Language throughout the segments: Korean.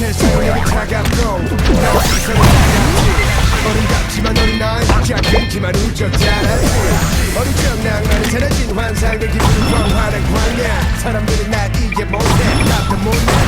세상을 차갑고 나 시선을 차갑지 어른답지만 어린 나의 숫자 끊기만 울적 자랐지 어릴 적 낭만이 사라진 환상들 기분 광활한 광야 사람들은 나 이게 못해 나도 못해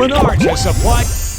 Menard has supplied...